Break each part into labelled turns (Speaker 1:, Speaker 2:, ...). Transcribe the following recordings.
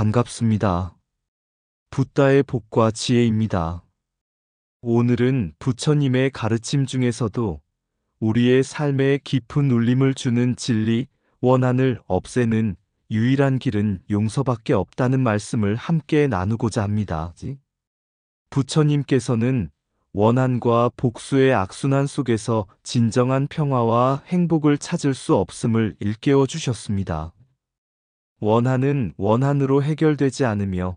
Speaker 1: 반갑습니다. 붓다의 복과 지혜입니다. 오늘은 부처님의 가르침 중에서도 우리의 삶에 깊은 울림을 주는 진리, 원한을 없애는 유일한 길은 용서밖에 없다는 말씀을 함께 나누고자 합니다. 부처님께서는 원한과 복수의 악순환 속에서 진정한 평화와 행복을 찾을 수 없음을 일깨워 주셨습니다. 원한은 원한으로 해결되지 않으며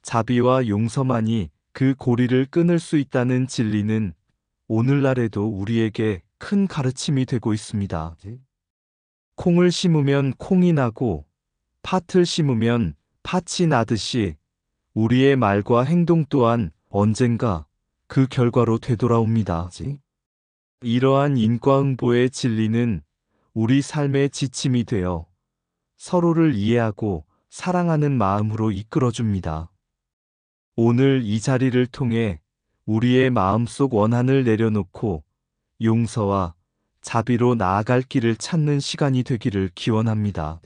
Speaker 1: 자비와 용서만이 그 고리를 끊을 수 있다는 진리는 오늘날에도 우리에게 큰 가르침이 되고 있습니다. 콩을 심으면 콩이 나고 팥을 심으면 팥이 나듯이 우리의 말과 행동 또한 언젠가 그 결과로 되돌아옵니다. 이러한 인과응보의 진리는 우리 삶의 지침이 되어 서로를 이해하고 사랑하는 마음으로 이끌어줍니다. 오늘 이 자리를 통해 우리의 마음속 원한을 내려놓고 용서와 자비로 나아갈 길을 찾는 시간이 되기를 기원합니다.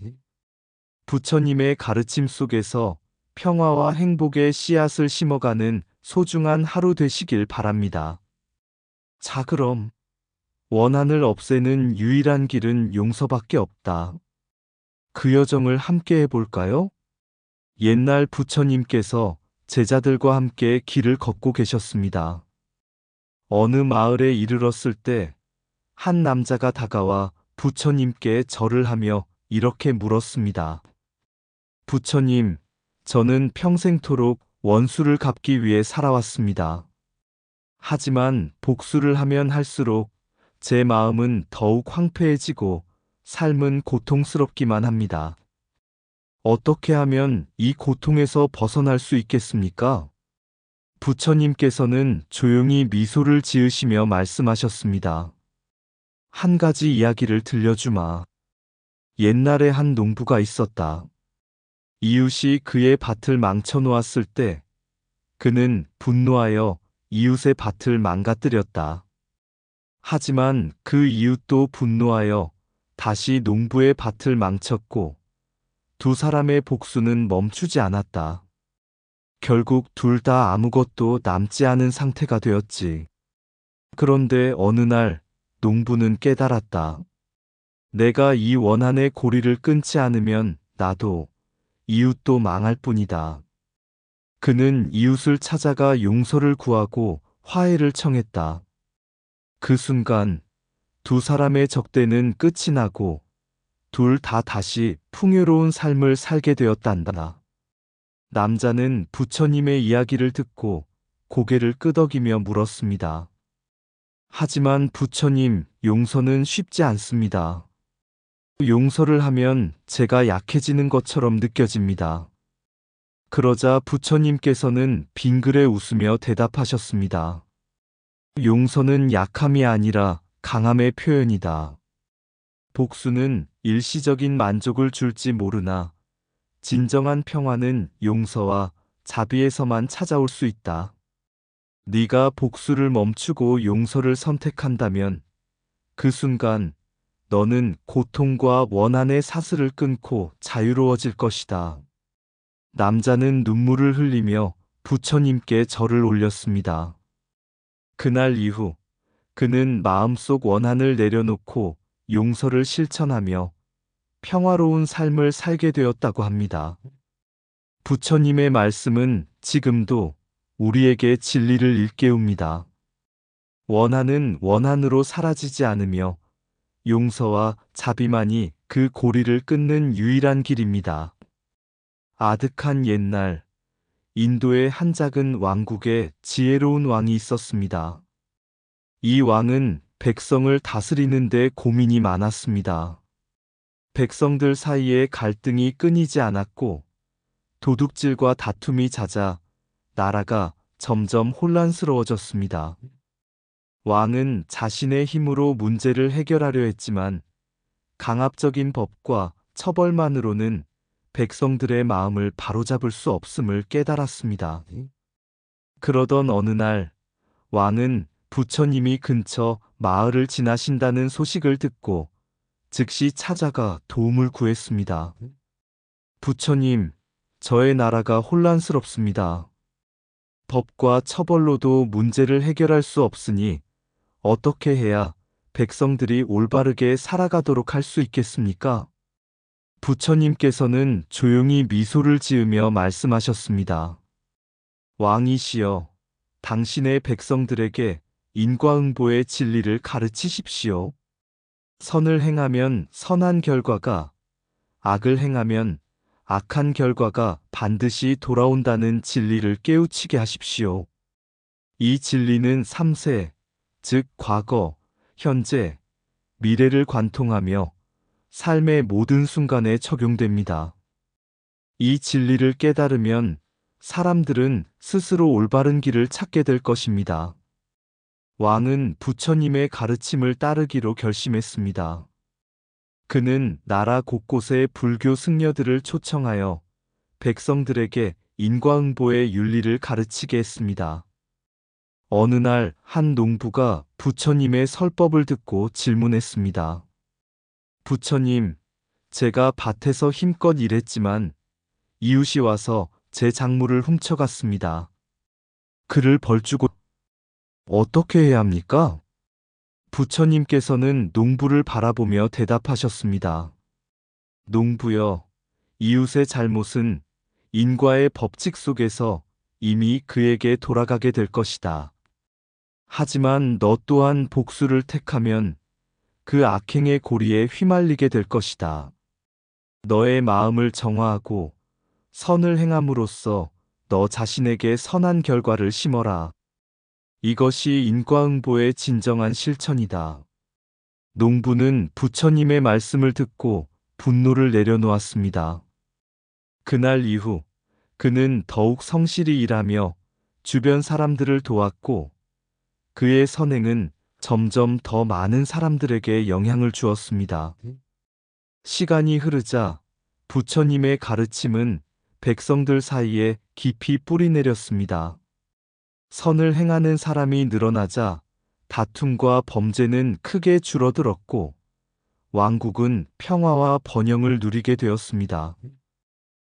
Speaker 1: 부처님의 가르침 속에서 평화와 행복의 씨앗을 심어가는 소중한 하루 되시길 바랍니다. 자, 그럼 원한을 없애는 유일한 길은 용서밖에 없다. 그 여정을 함께 해볼까요? 옛날 부처님께서 제자들과 함께 길을 걷고 계셨습니다. 어느 마을에 이르렀을 때 한 남자가 다가와 부처님께 절을 하며 이렇게 물었습니다. 부처님, 저는 평생토록 원수를 갚기 위해 살아왔습니다. 하지만 복수를 하면 할수록 제 마음은 더욱 황폐해지고 삶은 고통스럽기만 합니다. 어떻게 하면 이 고통에서 벗어날 수 있겠습니까? 부처님께서는 조용히 미소를 지으시며 말씀하셨습니다. 한 가지 이야기를 들려주마. 옛날에 한 농부가 있었다. 이웃이 그의 밭을 망쳐놓았을 때 그는 분노하여 이웃의 밭을 망가뜨렸다. 하지만 그 이웃도 분노하여 다시 농부의 밭을 망쳤고 두 사람의 복수는 멈추지 않았다. 결국 둘 다 아무것도 남지 않은 상태가 되었지. 그런데 어느 날 농부는 깨달았다. 내가 이 원한의 고리를 끊지 않으면 나도 이웃도 망할 뿐이다. 그는 이웃을 찾아가 용서를 구하고 화해를 청했다. 그 순간 두 사람의 적대는 끝이 나고 둘 다 다시 풍요로운 삶을 살게 되었단다. 남자는 부처님의 이야기를 듣고 고개를 끄덕이며 물었습니다. 하지만 부처님, 용서는 쉽지 않습니다. 용서를 하면 제가 약해지는 것처럼 느껴집니다. 그러자 부처님께서는 빙그레 웃으며 대답하셨습니다. 용서는 약함이 아니라 강함의 표현이다. 복수는 일시적인 만족을 줄지 모르나 진정한 평화는 용서와 자비에서만 찾아올 수 있다. 네가 복수를 멈추고 용서를 선택한다면 그 순간 너는 고통과 원한의 사슬을 끊고 자유로워질 것이다. 남자는 눈물을 흘리며 부처님께 절을 올렸습니다. 그날 이후 그는 마음속 원한을 내려놓고 용서를 실천하며 평화로운 삶을 살게 되었다고 합니다. 부처님의 말씀은 지금도 우리에게 진리를 일깨웁니다. 원한은 원한으로 사라지지 않으며 용서와 자비만이 그 고리를 끊는 유일한 길입니다. 아득한 옛날, 인도의 한 작은 왕국에 지혜로운 왕이 있었습니다. 이 왕은 백성을 다스리는데 고민이 많았습니다. 백성들 사이에 갈등이 끊이지 않았고 도둑질과 다툼이 잦아 나라가 점점 혼란스러워졌습니다. 왕은 자신의 힘으로 문제를 해결하려 했지만 강압적인 법과 처벌만으로는 백성들의 마음을 바로잡을 수 없음을 깨달았습니다. 그러던 어느 날 왕은 부처님이 근처 마을을 지나신다는 소식을 듣고 즉시 찾아가 도움을 구했습니다. 부처님, 저의 나라가 혼란스럽습니다. 법과 처벌로도 문제를 해결할 수 없으니 어떻게 해야 백성들이 올바르게 살아가도록 할 수 있겠습니까? 부처님께서는 조용히 미소를 지으며 말씀하셨습니다. 왕이시여, 당신의 백성들에게 인과응보의 진리를 가르치십시오. 선을 행하면 선한 결과가, 악을 행하면 악한 결과가 반드시 돌아온다는 진리를 깨우치게 하십시오. 이 진리는 3세, 즉 과거, 현재, 미래를 관통하며 삶의 모든 순간에 적용됩니다. 이 진리를 깨달으면 사람들은 스스로 올바른 길을 찾게 될 것입니다. 왕은 부처님의 가르침을 따르기로 결심했습니다. 그는 나라 곳곳의 불교 승려들을 초청하여 백성들에게 인과응보의 윤리를 가르치게 했습니다. 어느 날 한 농부가 부처님의 설법을 듣고 질문했습니다. 부처님, 제가 밭에서 힘껏 일했지만 이웃이 와서 제 작물을 훔쳐갔습니다. 그를 벌주고 어떻게 해야 합니까? 부처님께서는 농부를 바라보며 대답하셨습니다. 농부여, 이웃의 잘못은 인과의 법칙 속에서 이미 그에게 돌아가게 될 것이다. 하지만 너 또한 복수를 택하면 그 악행의 고리에 휘말리게 될 것이다. 너의 마음을 정화하고 선을 행함으로써 너 자신에게 선한 결과를 심어라. 이것이 인과응보의 진정한 실천이다. 농부는 부처님의 말씀을 듣고 분노를 내려놓았습니다. 그날 이후 그는 더욱 성실히 일하며 주변 사람들을 도왔고 그의 선행은 점점 더 많은 사람들에게 영향을 주었습니다. 시간이 흐르자 부처님의 가르침은 백성들 사이에 깊이 뿌리 내렸습니다. 선을 행하는 사람이 늘어나자 다툼과 범죄는 크게 줄어들었고 왕국은 평화와 번영을 누리게 되었습니다.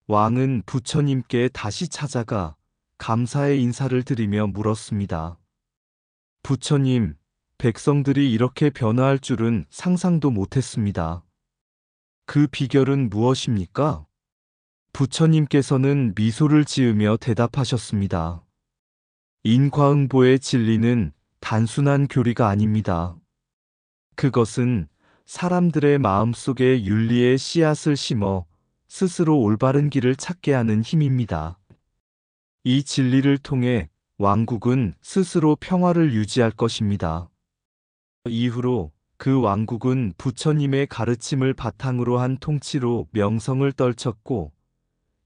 Speaker 1: 왕은 부처님께 다시 찾아가 감사의 인사를 드리며 물었습니다. 부처님, 백성들이 이렇게 변화할 줄은 상상도 못했습니다. 그 비결은 무엇입니까? 부처님께서는 미소를 지으며 대답하셨습니다. 인과응보의 진리는 단순한 교리가 아닙니다. 그것은 사람들의 마음속에 윤리의 씨앗을 심어 스스로 올바른 길을 찾게 하는 힘입니다. 이 진리를 통해 왕국은 스스로 평화를 유지할 것입니다. 이후로 그 왕국은 부처님의 가르침을 바탕으로 한 통치로 명성을 떨쳤고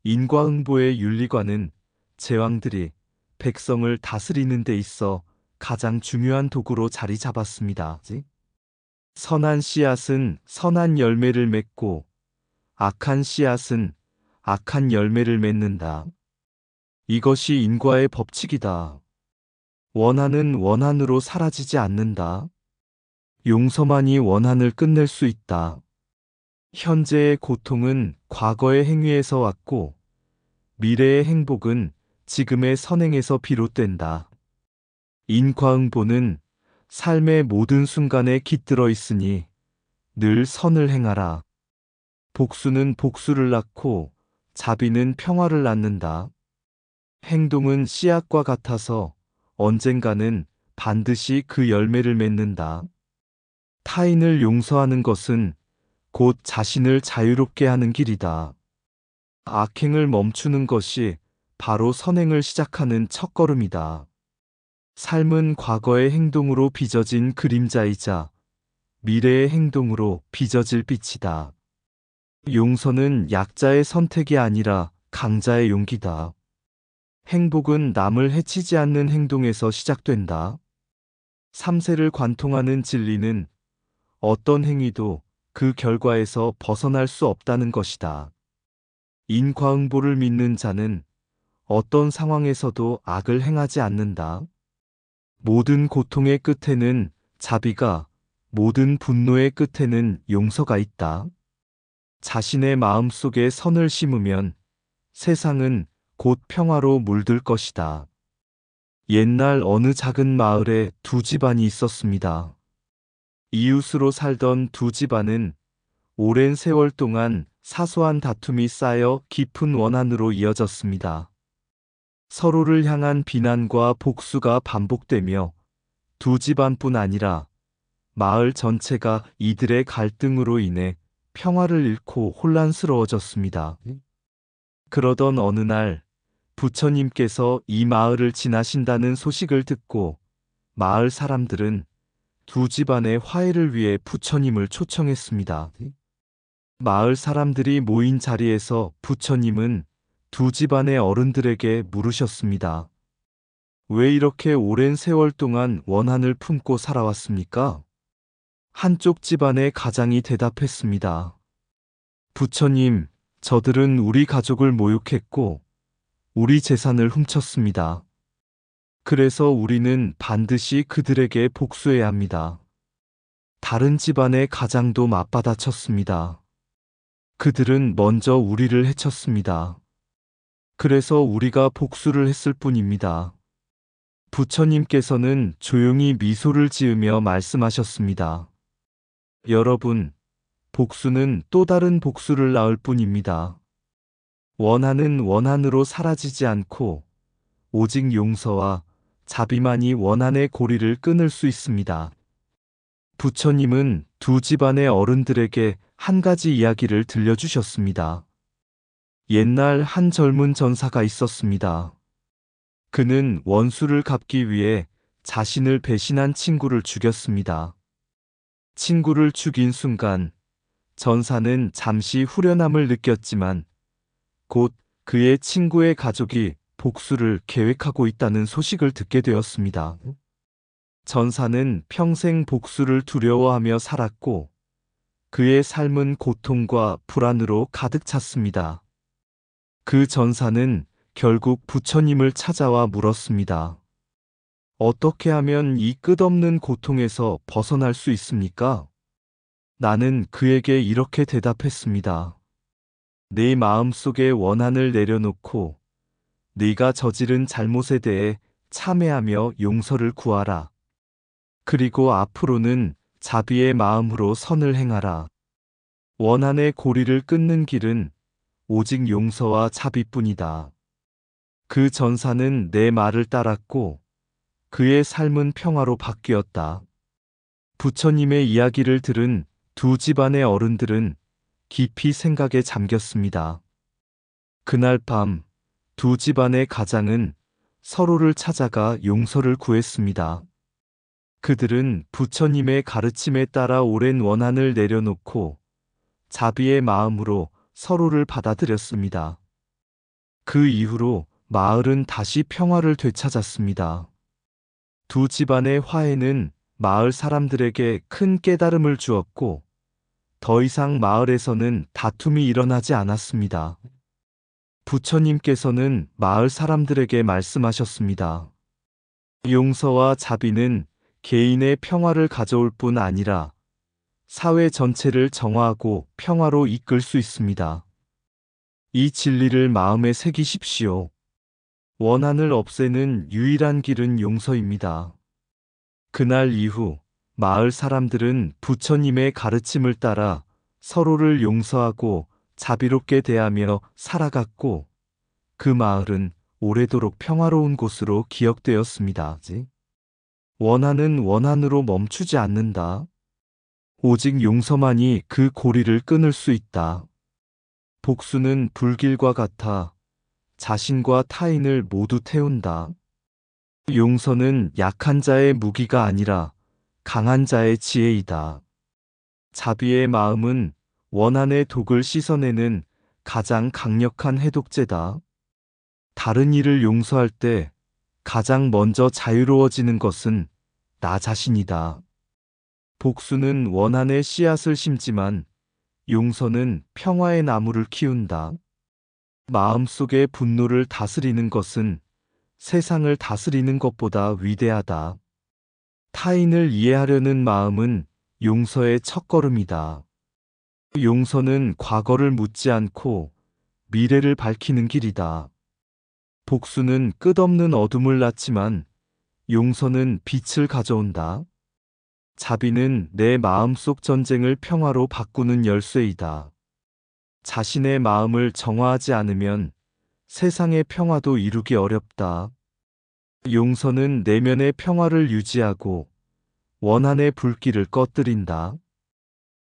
Speaker 1: 인과응보의 윤리관은 제왕들이 백성을 다스리는 데 있어 가장 중요한 도구로 자리 잡았습니다. 선한 씨앗은 선한 열매를 맺고 악한 씨앗은 악한 열매를 맺는다. 이것이 인과의 법칙이다. 원한은 원한으로 사라지지 않는다. 용서만이 원한을 끝낼 수 있다. 현재의 고통은 과거의 행위에서 왔고, 미래의 행복은 지금의 선행에서 비롯된다. 인과응보는 삶의 모든 순간에 깃들어 있으니 늘 선을 행하라. 복수는 복수를 낳고 자비는 평화를 낳는다. 행동은 씨앗과 같아서 언젠가는 반드시 그 열매를 맺는다. 타인을 용서하는 것은 곧 자신을 자유롭게 하는 길이다. 악행을 멈추는 것이 바로 선행을 시작하는 첫걸음이다. 삶은 과거의 행동으로 빚어진 그림자이자 미래의 행동으로 빚어질 빛이다. 용서는 약자의 선택이 아니라 강자의 용기다. 행복은 남을 해치지 않는 행동에서 시작된다. 3세를 관통하는 진리는 어떤 행위도 그 결과에서 벗어날 수 없다는 것이다. 인과응보를 믿는 자는 어떤 상황에서도 악을 행하지 않는다. 모든 고통의 끝에는 자비가, 모든 분노의 끝에는 용서가 있다. 자신의 마음 속에 선을 심으면 세상은 곧 평화로 물들 것이다. 옛날 어느 작은 마을에 두 집안이 있었습니다. 이웃으로 살던 두 집안은 오랜 세월 동안 사소한 다툼이 쌓여 깊은 원한으로 이어졌습니다. 서로를 향한 비난과 복수가 반복되며 두 집안뿐 아니라 마을 전체가 이들의 갈등으로 인해 평화를 잃고 혼란스러워졌습니다. 그러던 어느 날 부처님께서 이 마을을 지나신다는 소식을 듣고 마을 사람들은 두 집안의 화해를 위해 부처님을 초청했습니다. 마을 사람들이 모인 자리에서 부처님은 두 집안의 어른들에게 물으셨습니다. 왜 이렇게 오랜 세월 동안 원한을 품고 살아왔습니까? 한쪽 집안의 가장이 대답했습니다. 부처님, 저들은 우리 가족을 모욕했고, 우리 재산을 훔쳤습니다. 그래서 우리는 반드시 그들에게 복수해야 합니다. 다른 집안의 가장도 맞받아쳤습니다. 그들은 먼저 우리를 해쳤습니다. 그래서 우리가 복수를 했을 뿐입니다. 부처님께서는 조용히 미소를 지으며 말씀하셨습니다. 여러분, 복수는 또 다른 복수를 낳을 뿐입니다. 원한은 원한으로 사라지지 않고 오직 용서와 자비만이 원한의 고리를 끊을 수 있습니다. 부처님은 두 집안의 어른들에게 한 가지 이야기를 들려주셨습니다. 옛날 한 젊은 전사가 있었습니다. 그는 원수를 갚기 위해 자신을 배신한 친구를 죽였습니다. 친구를 죽인 순간 전사는 잠시 후련함을 느꼈지만 곧 그의 친구의 가족이 복수를 계획하고 있다는 소식을 듣게 되었습니다. 전사는 평생 복수를 두려워하며 살았고 그의 삶은 고통과 불안으로 가득 찼습니다. 그 전사는 결국 부처님을 찾아와 물었습니다. 어떻게 하면 이 끝없는 고통에서 벗어날 수 있습니까? 나는 그에게 이렇게 대답했습니다. 내 마음속에 원한을 내려놓고 네가 저지른 잘못에 대해 참회하며 용서를 구하라. 그리고 앞으로는 자비의 마음으로 선을 행하라. 원한의 고리를 끊는 길은 오직 용서와 자비뿐이다. 그 전사는 내 말을 따랐고 그의 삶은 평화로 바뀌었다. 부처님의 이야기를 들은 두 집안의 어른들은 깊이 생각에 잠겼습니다. 그날 밤 두 집안의 가장은 서로를 찾아가 용서를 구했습니다. 그들은 부처님의 가르침에 따라 오랜 원한을 내려놓고 자비의 마음으로 서로를 받아들였습니다. 그 이후로 마을은 다시 평화를 되찾았습니다. 두 집안의 화해는 마을 사람들에게 큰 깨달음을 주었고 더 이상 마을에서는 다툼이 일어나지 않았습니다. 부처님께서는 마을 사람들에게 말씀하셨습니다. 용서와 자비는 개인의 평화를 가져올 뿐 아니라 사회 전체를 정화하고 평화로 이끌 수 있습니다. 이 진리를 마음에 새기십시오. 원한을 없애는 유일한 길은 용서입니다. 그날 이후 마을 사람들은 부처님의 가르침을 따라 서로를 용서하고 자비롭게 대하며 살아갔고 그 마을은 오래도록 평화로운 곳으로 기억되었습니다. 원한은 원한으로 멈추지 않는다. 오직 용서만이 그 고리를 끊을 수 있다. 복수는 불길과 같아 자신과 타인을 모두 태운다. 용서는 약한 자의 무기가 아니라 강한 자의 지혜이다. 자비의 마음은 원한의 독을 씻어내는 가장 강력한 해독제다. 다른 이를 용서할 때 가장 먼저 자유로워지는 것은 나 자신이다. 복수는 원한의 씨앗을 심지만 용서는 평화의 나무를 키운다. 마음속의 분노를 다스리는 것은 세상을 다스리는 것보다 위대하다. 타인을 이해하려는 마음은 용서의 첫걸음이다. 용서는 과거를 묻지 않고 미래를 밝히는 길이다. 복수는 끝없는 어둠을 낳지만 용서는 빛을 가져온다. 자비는 내 마음속 전쟁을 평화로 바꾸는 열쇠이다. 자신의 마음을 정화하지 않으면 세상의 평화도 이루기 어렵다. 용서는 내면의 평화를 유지하고 원한의 불길을 꺼뜨린다.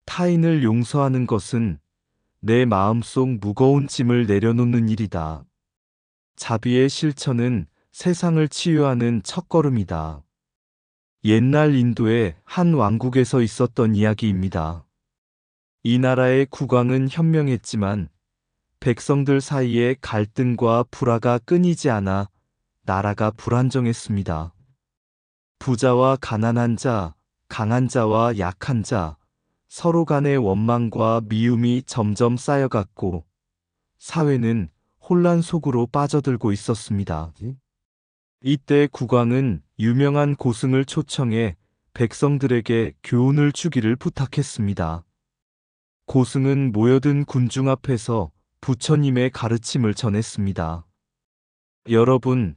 Speaker 1: 타인을 용서하는 것은 내 마음속 무거운 짐을 내려놓는 일이다. 자비의 실천은 세상을 치유하는 첫걸음이다. 옛날 인도의 한 왕국에서 있었던 이야기입니다. 이 나라의 국왕은 현명했지만 백성들 사이에 갈등과 불화가 끊이지 않아 나라가 불안정했습니다. 부자와 가난한 자, 강한 자와 약한 자, 서로 간의 원망과 미움이 점점 쌓여갔고 사회는 혼란 속으로 빠져들고 있었습니다. 이때 국왕은 유명한 고승을 초청해 백성들에게 교훈을 주기를 부탁했습니다. 고승은 모여든 군중 앞에서 부처님의 가르침을 전했습니다. 여러분,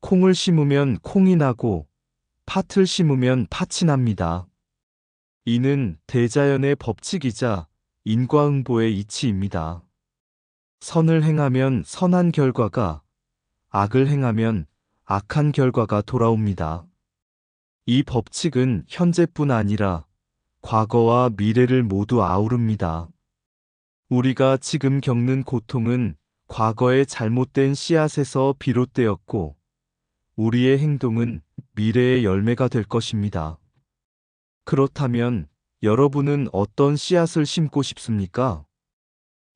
Speaker 1: 콩을 심으면 콩이 나고 팥을 심으면 팥이 납니다. 이는 대자연의 법칙이자 인과응보의 이치입니다. 선을 행하면 선한 결과가, 악을 행하면 악한 결과가 돌아옵니다. 이 법칙은 현재뿐 아니라 과거와 미래를 모두 아우릅니다. 우리가 지금 겪는 고통은 과거의 잘못된 씨앗에서 비롯되었고, 우리의 행동은 미래의 열매가 될 것입니다. 그렇다면 여러분은 어떤 씨앗을 심고 싶습니까?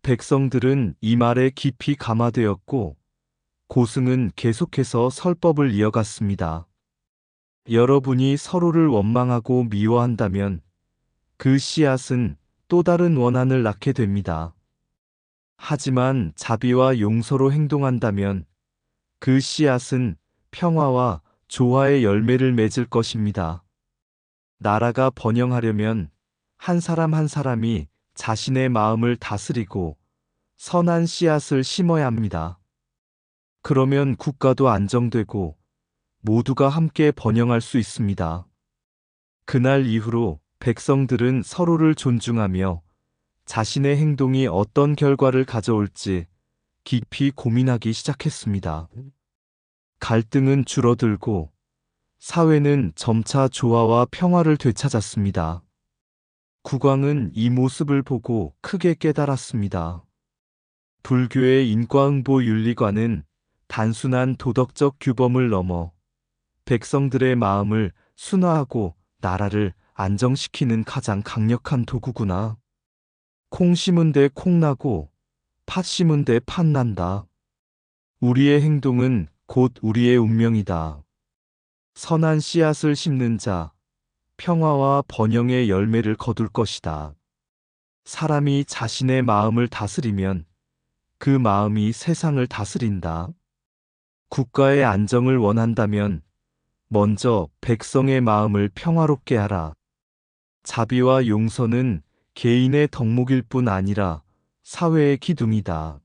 Speaker 1: 백성들은 이 말에 깊이 감화되었고, 고승은 계속해서 설법을 이어갔습니다. 여러분이 서로를 원망하고 미워한다면 그 씨앗은 또 다른 원한을 낳게 됩니다. 하지만 자비와 용서로 행동한다면 그 씨앗은 평화와 조화의 열매를 맺을 것입니다. 나라가 번영하려면 한 사람 한 사람이 자신의 마음을 다스리고 선한 씨앗을 심어야 합니다. 그러면 국가도 안정되고 모두가 함께 번영할 수 있습니다. 그날 이후로 백성들은 서로를 존중하며 자신의 행동이 어떤 결과를 가져올지 깊이 고민하기 시작했습니다. 갈등은 줄어들고 사회는 점차 조화와 평화를 되찾았습니다. 국왕은 이 모습을 보고 크게 깨달았습니다. 불교의 인과응보 윤리관은 단순한 도덕적 규범을 넘어 백성들의 마음을 순화하고 나라를 안정시키는 가장 강력한 도구구나. 콩 심은 데 콩 나고 팥 심은 데 팥 난다. 우리의 행동은 곧 우리의 운명이다. 선한 씨앗을 심는 자, 평화와 번영의 열매를 거둘 것이다. 사람이 자신의 마음을 다스리면 그 마음이 세상을 다스린다. 국가의 안정을 원한다면 먼저 백성의 마음을 평화롭게 하라. 자비와 용서는 개인의 덕목일 뿐 아니라 사회의 기둥이다.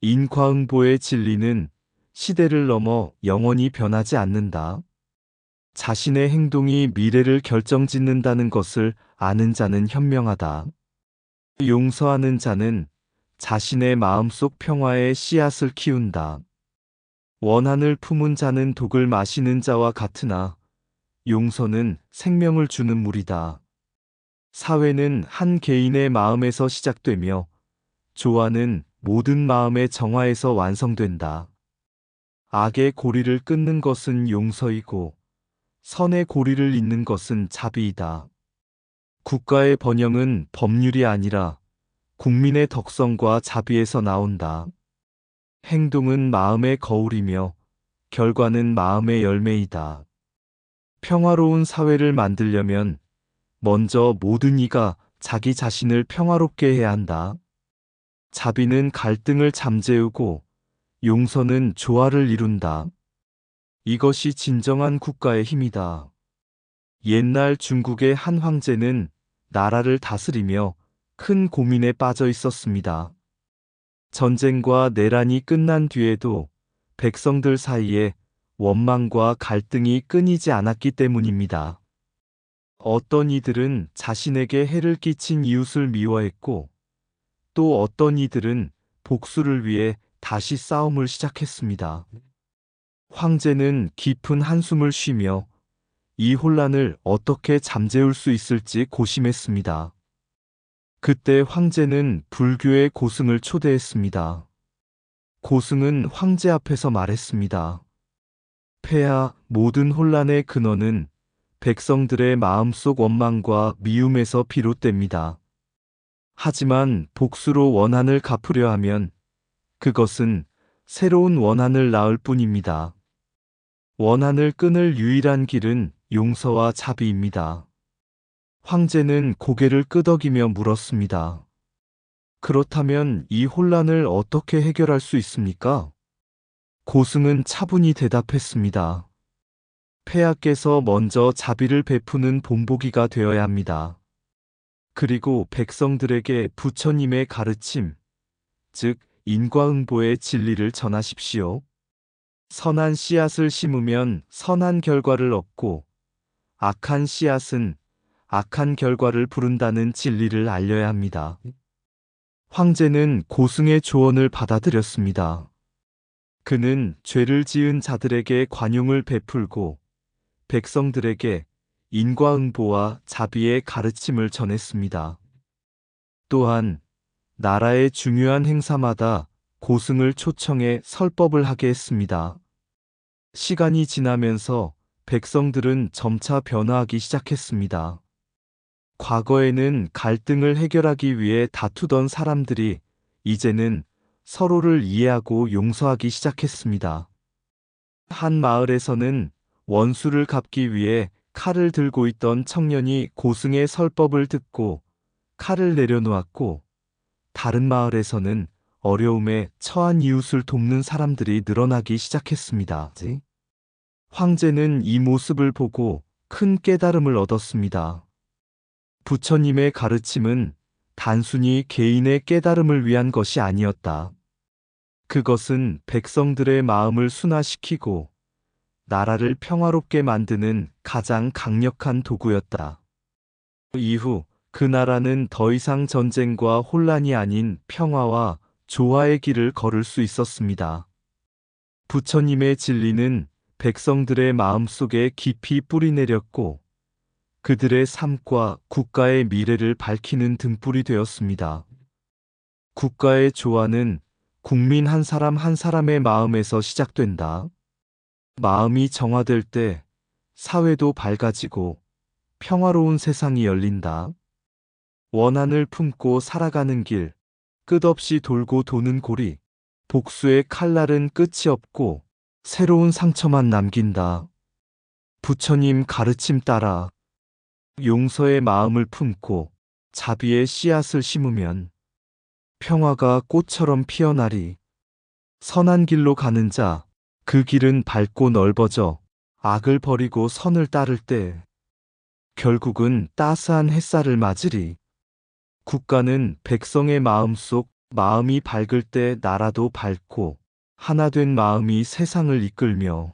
Speaker 1: 인과응보의 진리는 시대를 넘어 영원히 변하지 않는다. 자신의 행동이 미래를 결정짓는다는 것을 아는 자는 현명하다. 용서하는 자는 자신의 마음속 평화의 씨앗을 키운다. 원한을 품은 자는 독을 마시는 자와 같으나 용서는 생명을 주는 물이다. 사회는 한 개인의 마음에서 시작되며 조화는 모든 마음의 정화에서 완성된다. 악의 고리를 끊는 것은 용서이고 선의 고리를 잇는 것은 자비이다. 국가의 번영은 법률이 아니라 국민의 덕성과 자비에서 나온다. 행동은 마음의 거울이며 결과는 마음의 열매이다. 평화로운 사회를 만들려면 먼저 모든 이가 자기 자신을 평화롭게 해야 한다. 자비는 갈등을 잠재우고 용서는 조화를 이룬다. 이것이 진정한 국가의 힘이다. 옛날 중국의 한 황제는 나라를 다스리며 큰 고민에 빠져 있었습니다. 전쟁과 내란이 끝난 뒤에도 백성들 사이에 원망과 갈등이 끊이지 않았기 때문입니다. 어떤 이들은 자신에게 해를 끼친 이웃을 미워했고, 또 어떤 이들은 복수를 위해 다시 싸움을 시작했습니다. 황제는 깊은 한숨을 쉬며 이 혼란을 어떻게 잠재울 수 있을지 고심했습니다. 그때 황제는 불교의 고승을 초대했습니다. 고승은 황제 앞에서 말했습니다. 폐하 모든 혼란의 근원은 백성들의 마음속 원망과 미움에서 비롯됩니다. 하지만 복수로 원한을 갚으려 하면 그것은 새로운 원한을 낳을 뿐입니다. 원한을 끊을 유일한 길은 용서와 자비입니다. 황제는 고개를 끄덕이며 물었습니다. 그렇다면 이 혼란을 어떻게 해결할 수 있습니까? 고승은 차분히 대답했습니다. 폐하께서 먼저 자비를 베푸는 본보기가 되어야 합니다. 그리고 백성들에게 부처님의 가르침, 즉 인과응보의 진리를 전하십시오. 선한 씨앗을 심으면 선한 결과를 얻고 악한 씨앗은 악한 결과를 부른다는 진리를 알려야 합니다. 황제는 고승의 조언을 받아들였습니다. 그는 죄를 지은 자들에게 관용을 베풀고 백성들에게 인과응보와 자비의 가르침을 전했습니다. 또한 나라의 중요한 행사마다 고승을 초청해 설법을 하게 했습니다. 시간이 지나면서 백성들은 점차 변화하기 시작했습니다. 과거에는 갈등을 해결하기 위해 다투던 사람들이 이제는 서로를 이해하고 용서하기 시작했습니다. 한 마을에서는 원수를 갚기 위해 칼을 들고 있던 청년이 고승의 설법을 듣고 칼을 내려놓았고 다른 마을에서는 어려움에 처한 이웃을 돕는 사람들이 늘어나기 시작했습니다. 황제는 이 모습을 보고 큰 깨달음을 얻었습니다. 부처님의 가르침은 단순히 개인의 깨달음을 위한 것이 아니었다. 그것은 백성들의 마음을 순화시키고 나라를 평화롭게 만드는 가장 강력한 도구였다. 이후 그 나라는 더 이상 전쟁과 혼란이 아닌 평화와 조화의 길을 걸을 수 있었습니다. 부처님의 진리는 백성들의 마음속에 깊이 뿌리내렸고 그들의 삶과 국가의 미래를 밝히는 등불이 되었습니다. 국가의 조화는 국민 한 사람 한 사람의 마음에서 시작된다. 마음이 정화될 때 사회도 밝아지고 평화로운 세상이 열린다. 원한을 품고 살아가는 길, 끝없이 돌고 도는 고리, 복수의 칼날은 끝이 없고 새로운 상처만 남긴다. 부처님 가르침 따라 용서의 마음을 품고 자비의 씨앗을 심으면 평화가 꽃처럼 피어나리. 선한 길로 가는 자, 그 길은 밝고 넓어져 악을 버리고 선을 따를 때 결국은 따스한 햇살을 맞으리. 국가는 백성의 마음속 마음이 밝을 때 나라도 밝고 하나 된 마음이 세상을 이끌며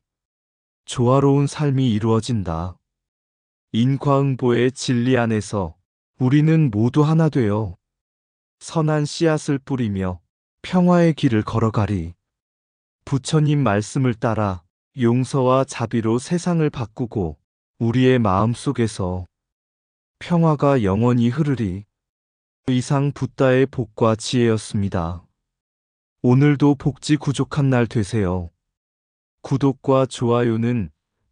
Speaker 1: 조화로운 삶이 이루어진다. 인과응보의 진리 안에서 우리는 모두 하나 되어 선한 씨앗을 뿌리며 평화의 길을 걸어가리. 부처님 말씀을 따라 용서와 자비로 세상을 바꾸고 우리의 마음 속에서 평화가 영원히 흐르리. 이상 붓다의 복과 지혜였습니다. 오늘도 복지 구족한 날 되세요. 구독과 좋아요는